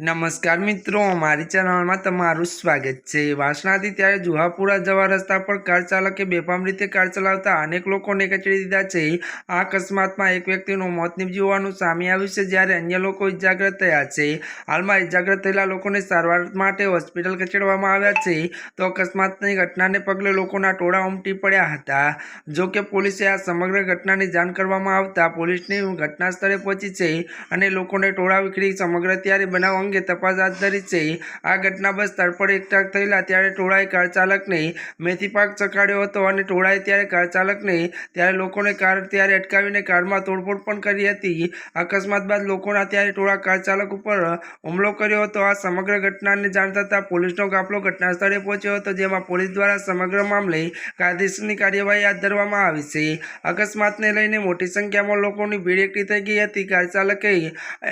નમસ્કાર મિત્રો, મારી ચેનલમાં તમારું સ્વાગત છે. વાસણાથી ત્યારે જુહાપુરા જવા રસ્તા પર કાર ચાલકે બેફામ રીતે કાર ચલાવતા અનેક લોકોને કચડી દીધા છે. આ અકસ્માતમાં એક વ્યક્તિનું મોત નીપજ્યું હોવાનું સામે આવ્યું છે, જ્યારે અન્ય લોકો ઇજાગ્રસ્ત થયા છે. હાલમાં ઇજાગ્રસ્ત થયેલા લોકોને સારવાર માટે હોસ્પિટલ ખસેડવામાં આવ્યા છે. તો અકસ્માતની ઘટનાને પગલે લોકોના ટોળા ઉમટી પડ્યા હતા. જો કે પોલીસે આ સમગ્ર ઘટનાની જાણ કરવામાં આવતા પોલીસની ઘટના સ્થળે પહોંચી છે અને લોકોને ટોળા વિખરી સમગ્ર ત્યારે બનાવ અંગે તપાસ હાથ ધરી છે. આ ઘટના બસ પર એકઠા થયેલા ત્યારે ટોળાએ કાર ચાલકને મેથી પાક ચકાડ્યો હતો અને ટોળાએ ત્યારે કાર ચાલકને ત્યારે લોકોને કાર ત્યારે અટકાવીને કારમાં તોડફોડ પણ કરી હતી. અકસ્માત બાદ લોકોના ત્યારે ટોળા કાર ચાલક ઉપર હુમલો કર્યો હતો. આ સમગ્ર ઘટનાને જાણ થતાં પોલીસનો કાફલો ઘટના સ્થળે પહોંચ્યો હતો, જેમાં પોલીસ દ્વારા સમગ્ર મામલે કાયદેસરની કાર્યવાહી હાથ ધરવામાં આવી છે. અકસ્માતને લઈને મોટી સંખ્યામાં લોકોની ભીડ એકઠી થઈ ગઈ હતી. કાર ચાલકે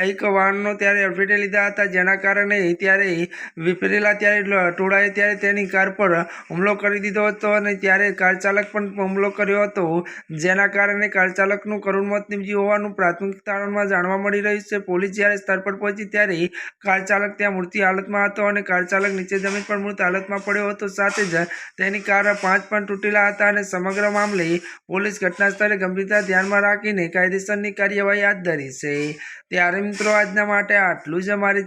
એક વાહનનો ત્યારે અડફેટે લીધા હતા જેના કારણે ત્યારે વિપરેલા ત્યારે ટોળાએ ત્યારે તેની કાર પર હુમલો કરી દીધો હતો અને ત્યારે કાર ચાલક પણ હુમલો કર્યો હતો, જેના કારણે કાર ચાલકનું કરુણ મોત નીપજ્યું હોવાનું પ્રાથમિક તારણમાં જાણવા મળી રહ્યું છે. પોલીસ જ્યારે સ્થળ પર પહોંચી ત્યારે કાર ચાલક ત્યાં મૃત્યુ હાલતમાં હતો અને કાર ચાલક નીચે જમીન પર મૃત હાલતમાં પડ્યો હતો. સાથે જ તેની કાર પાંચ પણ તૂટેલા હતા અને સમગ્ર મામલે પોલીસ ઘટના સ્થળે ગંભીરતા ધ્યાનમાં રાખીને કાયદેસરની કાર્યવાહી હાથ ધરી છે. ત્યારે મિત્રો, આજના માટે આટલું જ. અમારી